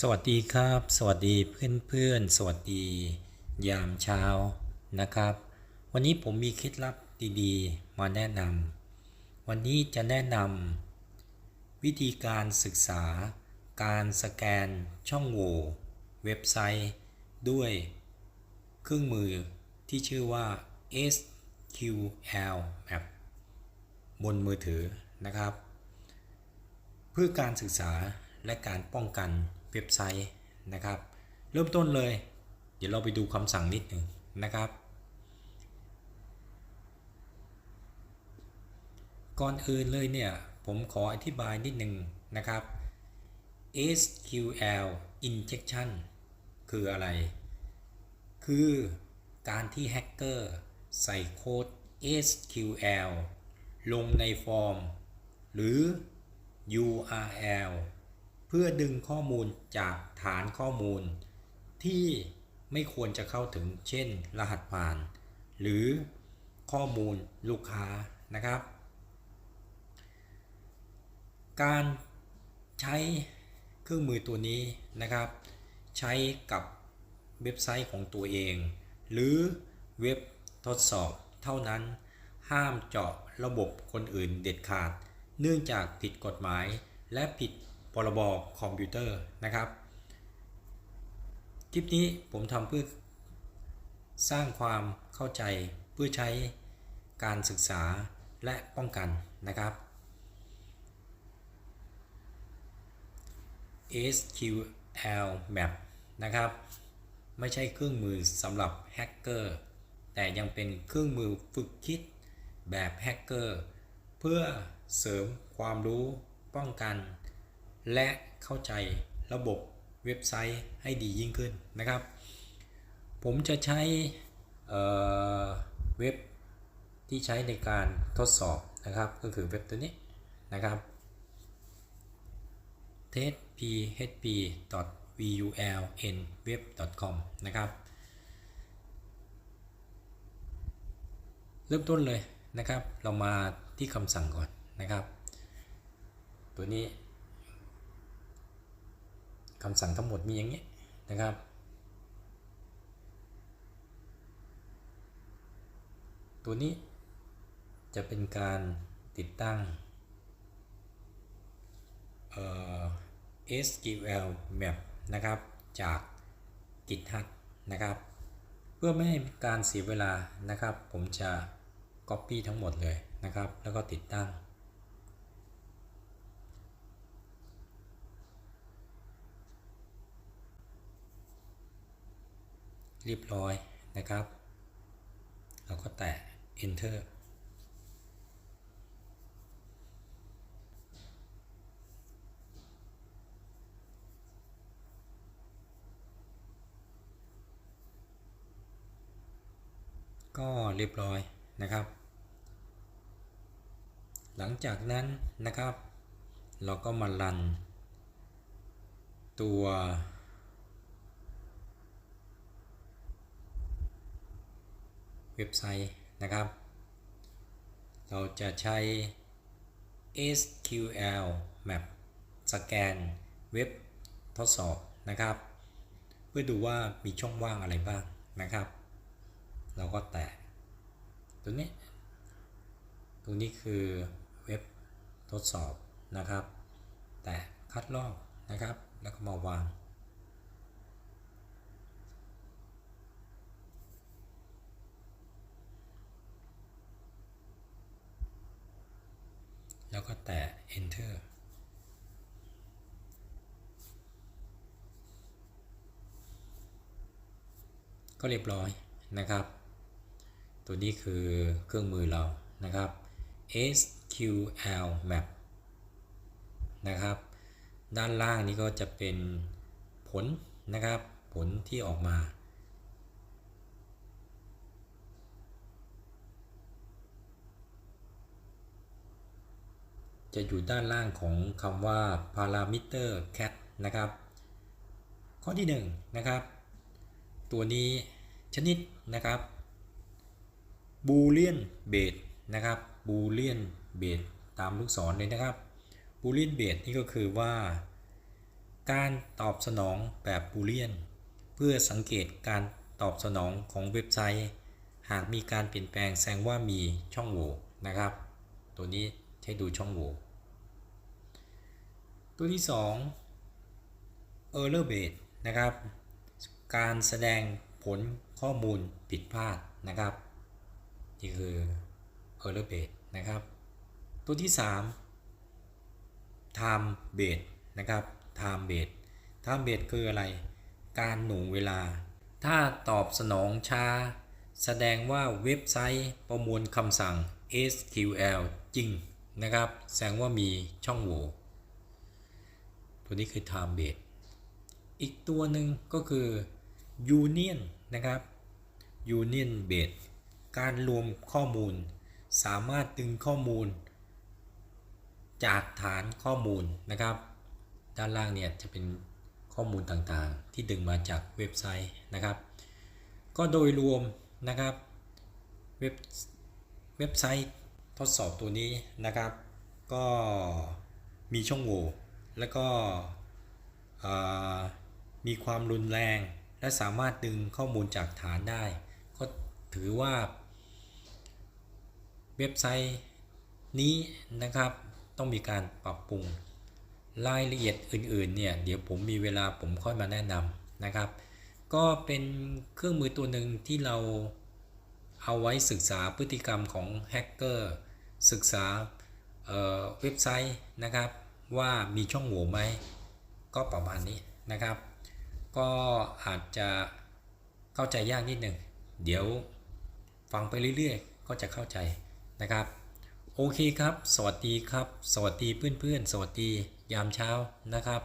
สวัสดีครับ สวัสดีเพื่อนๆสวัสดียามเช้านะครับ วันนี้ผมมีเคล็ดลับดีๆ มาแนะนำวันนี้จะแนะนำวิธีการศึกษา การสแกนช่องโหว่เว็บไซต์ ด้วยเครื่องมือที่ชื่อว่า SQL Map บนมือถือนะครับ เพื่อการศึกษาและการป้องกัน เว็บไซต์นะครับ เริ่มต้นเลย เดี๋ยวเราไปดูคำสั่งนิดหนึ่งนะครับ ก่อนอื่นเลยเนี่ย ผมขออธิบายนิดหนึ่งนะครับ SQL injection คืออะไร คือการที่แฮกเกอร์ใส่โค้ด SQL ลงในฟอร์ม หรือ URL พื่อดึงข้อมูลจากฐานข้อมูล ที่ไม่ควรจะเข้าถึงเช่น รหัสผ่าน หรือข้อมูลลูกค้านะครับ การใช้เครื่องมือตัวนี้นะครับ ใช้กับเว็บไซต์ของตัวเอง หรือเว็บทดสอบเท่านั้น ห้ามเจาะระบบคนอื่นเด็ดขาด เนื่องจากผิดกฎหมายและผิด พรบคอมพิวเตอร์นะครับ คลิปนี้ผมทำเพื่อสร้างความเข้าใจเพื่อใช้การศึกษาและป้องกันนะครับ SQL Map นะครับ ไม่ใช่เครื่องมือสำหรับแฮกเกอร์แต่ยังเป็นเครื่องมือฝึกคิดแบบแฮกเกอร์เพื่อเสริมความรู้ป้องกัน และเข้าใจระบบเว็บไซต์ให้ดียิ่งขึ้นนะครับ ผมจะใช้เเว็บที่ใช้ในการทดสอบนะครับ ก็คือเว็บตัวนี้นะครับ testphp.vulnweb.com นะครับ เริ่มต้นเลยนะครับ เรามาที่คำสั่งก่อนนะครับ ตัวนี้ คำสั่งทั้งหมดมีอย่างนี้นะครับ ตัวนี้จะเป็นการติดตั้ง SQL Map นะครับ จาก GitHub นะครับ เพื่อไม่ให้การเสียเวลานะครับ ผมจะ Copy ทั้งหมดเลยนะครับ แล้วก็ติดตั้ง เรียบร้อยนะครับ เราก็แตะ enter ก็เรียบร้อยนะครับ หลังจากนั้นนะครับ เราก็มารันตัว ว็บไซต์นะครับ เราจะใช้ SQL Map สแกนเว็บทดสอบนะครับ เพื่อดูว่ามีช่องว่างอะไรบ้างนะครับ เราก็แตะตัวนี้ตรงนี้คือเว็บทดสอบนะครับ แตะคัดลอกนะครับ แล้วก็มาวาง แล้วก็แตะ enter ก็เรียบร้อยนะครับ ตัวนี้คือเครื่องมือเรานะครับ SQL Map นะครับ ด้านล่างนี้ก็จะเป็นผลนะครับ ผลที่ออกมา จะอยู่ด้านล่างของคำว่า parameter cat นะครับ ข้อที่1นนะครับ ตัวนี้ชนิดนะครับ boolean base นะครับ boolean base ตามลูกศรเลยนะครับ boolean base นี่ก็คือว่า การตอบสนองแบบบูเลียนเพื่อสังเกตการตอบสนองของเว็บไซต์ หากมีการเปลี่ยนแปลงแสดงว่ามีช่องโหว่นะครับ ตัวนี้ ใช้ดูช่องโหว่ตัวที่ 2 error base นะครับ การแสดงผลข้อมูลผิดพลาดนะครับนี่คือ error base นะครับ ตัวที่ 3 time base นะครับ time base time base คืออะไร การหน่วงเวลา ถ้าตอบสนองช้า แสดงว่าเว็บไซต์ประมวลคำสั่ง SQL จริง นะครับ แสดงว่ามีช่องโหว่ตัวนี้คือ time base อีกตัวหนึ่งก็คือ union นะครับ union base การรวมข้อมูล สามารถดึงข้อมูล จากฐานข้อมูลนะครับ ด้านล่างเนี่ยจะเป็นข้อมูลต่างๆ ที่ดึงมาจากเว็บไซต์นะครับ ก็โดยรวมนะครับ เว็บเว็บไซต์ ทดสอบตัวนี้นะครับ ก็มีช่องโหว่แล้วก็มีความรุนแรง และสามารถดึงข้อมูลจากฐานได้ ก็ถือว่าเว็บไซต์นี้นะครับต้องมีการปรับปรุงรายละเอียดอื่นๆเนี่ยเดี๋ยวผมมีเวลาผมค่อยมาแนะนำนะครับ ก็เป็นเครื่องมือตัวหนึ่งที่เรา เอาไว้ศึกษาพฤติกรรมของแฮกเกอร์ศึกษาเเว็บไซต์นะครับ ว่ามีช่องโหว่ไหม ก็ประมาณนี้นะครับ ก็อาจจะเข้าใจยากนิดหนึ่งเดี๋ยวฟังไปเรื่อยๆ ก็จะเข้าใจนะครับ โอเคครับ สวัสดีครับ สวัสดีเพื่อนๆ สวัสดียามเช้านะครับ